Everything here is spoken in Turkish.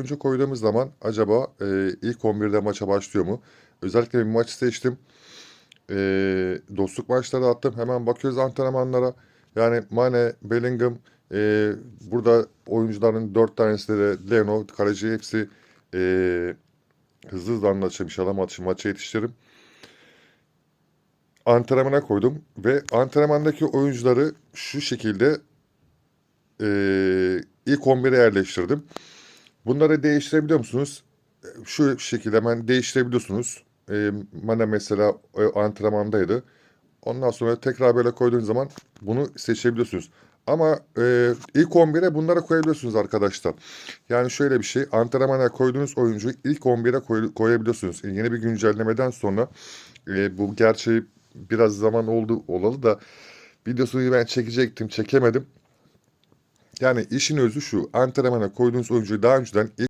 oyuncu koyduğumuz zaman acaba e, ilk 11'de maça başlıyor mu? Özellikle bir maç seçtim. E, dostluk maçları attım. Hemen bakıyoruz antrenmanlara. Yani Mane, Bellingham, e, burada oyuncuların 4 tanesi de Leno, kaleci hepsi e, hızlı hızlı anlatacağım inşallah maçı, maça yetiştiririm. Antrenmana koydum ve antrenmandaki oyuncuları şu şekilde e, ilk 11'e yerleştirdim. Bunları değiştirebiliyor musunuz? E, Şu şekilde hemen değiştirebiliyorsunuz. E, mesela e, antrenmandaydı. Ondan sonra tekrar böyle koyduğunuz zaman bunu seçebiliyorsunuz. Ama e, ilk 11'e bunları koyabiliyorsunuz arkadaşlar. Yani şöyle bir şey. Antrenmana koyduğunuz oyuncuyu ilk 11'e koy- koyabiliyorsunuz. E, yeni bir güncellemeden sonra e, bu gerçi biraz zaman oldu olalı da videosunu ben çekecektim çekemedim. Yani işin özü şu. Antrenmana koyduğunuz oyuncuyu daha önceden